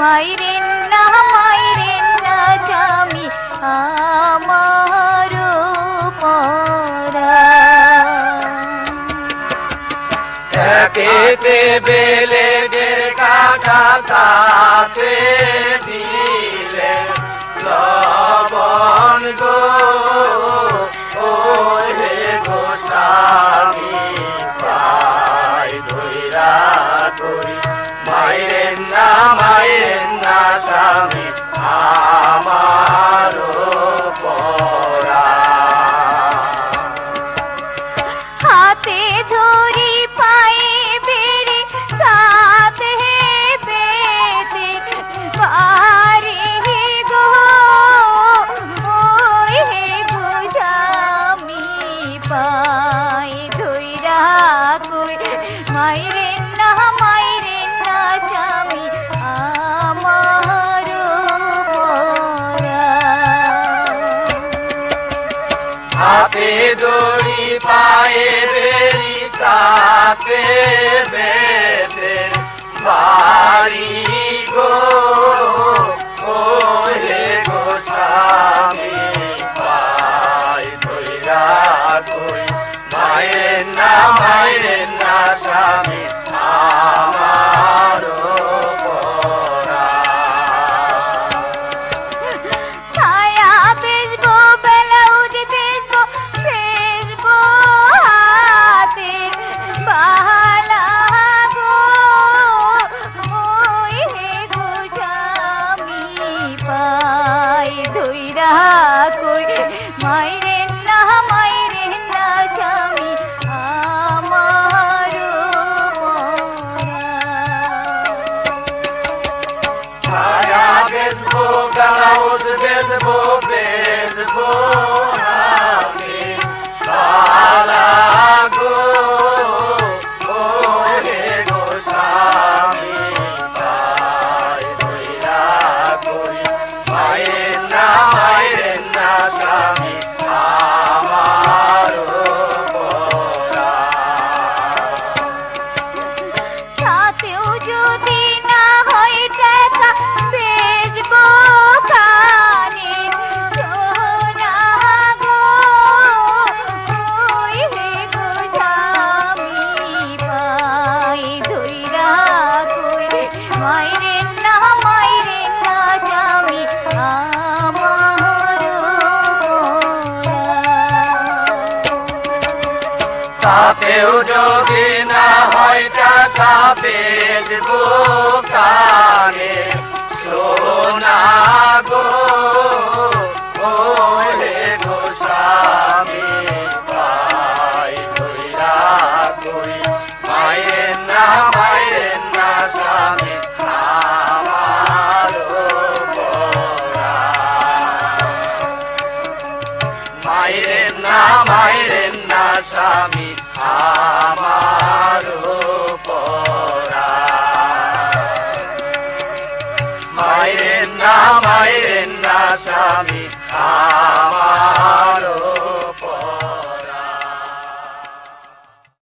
মাইরেন না মাইরেন না স্বামী, আমার একেতে বেলে গের কাকা তাতে দিলে লবণ গো। ও হে গোস্বামী পাই ধইরা ধরি। মায়ের না মায়ের না স্বামী আমারও পরা হাতে ধরি হাতে দড়ি পায়ে বেরি তাতে বেতে বাড়ি গো। ও হে গো স্বামী পাই ধইরা কই মায়ের না মায়ের না স্বামী পাই ধইরা তাতেও যদি না হয় টাকা বেচবো কানে। সোনা গো ও গো স্বামী পাই ধইরা কই? মায়ের না মায়ের না স্বামী মায়ের না মায়ের না স্বামী আমারও পরা মায়ের না মায়ের না স্বামী আমার